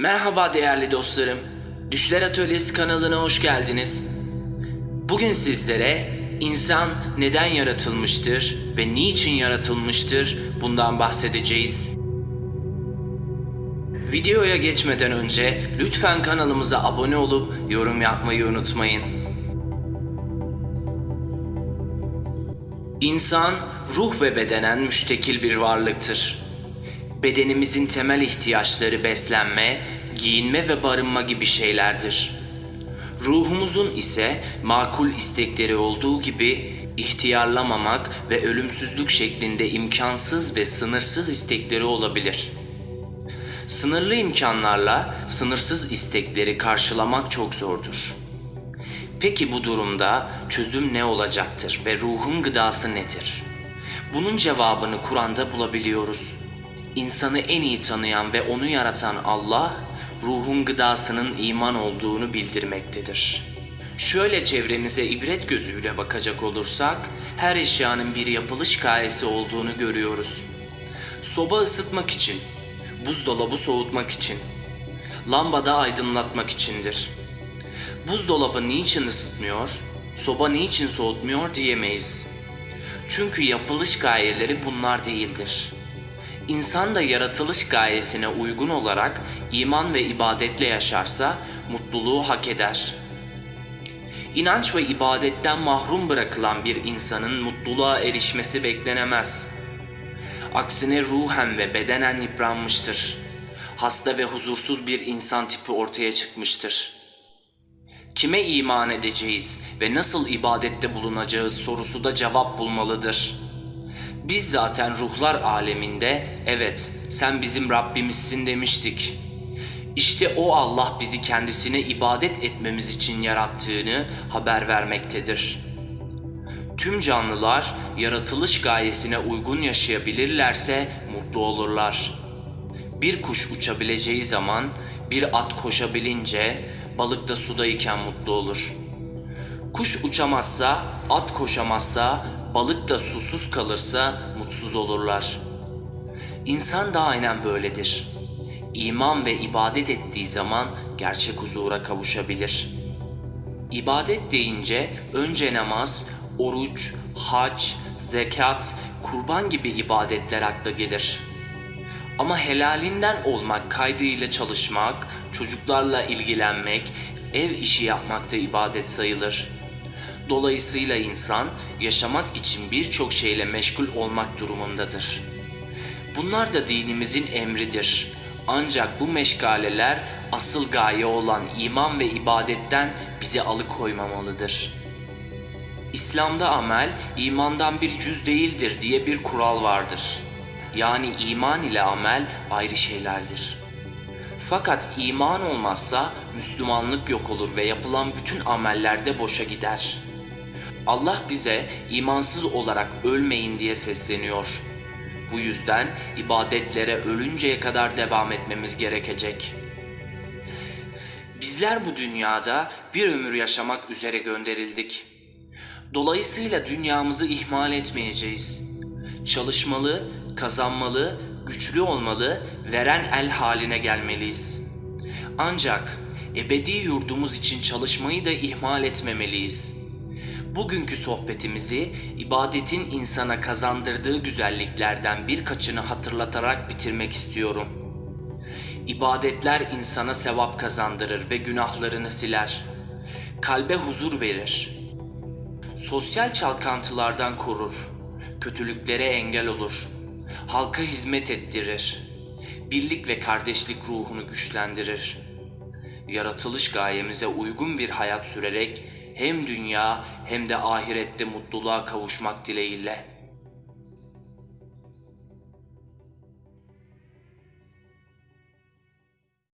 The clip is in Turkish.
Merhaba değerli dostlarım. Düşler Atölyesi kanalına hoş geldiniz. Bugün sizlere insan neden yaratılmıştır ve niçin yaratılmıştır bundan bahsedeceğiz. Videoya geçmeden önce lütfen kanalımıza abone olup yorum yapmayı unutmayın. İnsan ruh ve bedenen müştekil bir varlıktır. Bedenimizin temel ihtiyaçları beslenme, giyinme ve barınma gibi şeylerdir. Ruhumuzun ise makul istekleri olduğu gibi ihtiyarlamamak ve ölümsüzlük şeklinde imkansız ve sınırsız istekleri olabilir. Sınırlı imkanlarla sınırsız istekleri karşılamak çok zordur. Peki bu durumda çözüm ne olacaktır ve ruhun gıdası nedir? Bunun cevabını Kur'an'da bulabiliyoruz. İnsanı en iyi tanıyan ve onu yaratan Allah, ruhun gıdasının iman olduğunu bildirmektedir. Şöyle çevremize ibret gözüyle bakacak olursak, her eşyanın bir yapılış gayesi olduğunu görüyoruz. Soba ısıtmak için, buzdolabı soğutmak için, lambada aydınlatmak içindir. Buzdolabı niçin ısıtmıyor, soba niçin soğutmuyor diyemeyiz. Çünkü yapılış gayeleri bunlar değildir. İnsan da yaratılış gayesine uygun olarak iman ve ibadetle yaşarsa mutluluğu hak eder. İnanç ve ibadetten mahrum bırakılan bir insanın mutluluğa erişmesi beklenemez. Aksine ruhen ve bedenen yıpranmıştır. Hasta ve huzursuz bir insan tipi ortaya çıkmıştır. Kime iman edeceğiz ve nasıl ibadette bulunacağız sorusu da cevap bulmalıdır. Biz zaten ruhlar aleminde evet sen bizim Rabbimizsin demiştik. İşte o Allah bizi kendisine ibadet etmemiz için yarattığını haber vermektedir. Tüm canlılar yaratılış gayesine uygun yaşayabilirlerse mutlu olurlar. Bir kuş uçabileceği zaman, bir at koşabilince, balık da sudayken mutlu olur. Kuş uçamazsa, at koşamazsa, balık da susuz kalırsa mutsuz olurlar. İnsan da aynen böyledir. İman ve ibadet ettiği zaman gerçek huzura kavuşabilir. İbadet deyince önce namaz, oruç, hac, zekat, kurban gibi ibadetler akla gelir. Ama helalinden olmak kaydıyla çalışmak, çocuklarla ilgilenmek, ev işi yapmak da ibadet sayılır. Dolayısıyla insan yaşamak için birçok şeyle meşgul olmak durumundadır. Bunlar da dinimizin emridir. Ancak bu meşgaleler asıl gaye olan iman ve ibadetten bizi alıkoymamalıdır. İslam'da amel imandan bir cüz değildir diye bir kural vardır. Yani iman ile amel ayrı şeylerdir. Fakat iman olmazsa Müslümanlık yok olur ve yapılan bütün ameller de boşa gider. Allah bize imansız olarak ölmeyin diye sesleniyor. Bu yüzden ibadetlere ölünceye kadar devam etmemiz gerekecek. Bizler bu dünyada bir ömür yaşamak üzere gönderildik. Dolayısıyla dünyamızı ihmal etmeyeceğiz. Çalışmalı, kazanmalı, güçlü olmalı, veren el haline gelmeliyiz. Ancak ebedi yurdumuz için çalışmayı da ihmal etmemeliyiz. Bugünkü sohbetimizi ibadetin insana kazandırdığı güzelliklerden birkaçını hatırlatarak bitirmek istiyorum. İbadetler insana sevap kazandırır ve günahlarını siler. Kalbe huzur verir. Sosyal çalkantılardan korur. Kötülüklere engel olur. Halka hizmet ettirir. Birlik ve kardeşlik ruhunu güçlendirir. Yaratılış gayemize uygun bir hayat sürerek hem dünya hem de ahirette mutluluğa kavuşmak dileğiyle.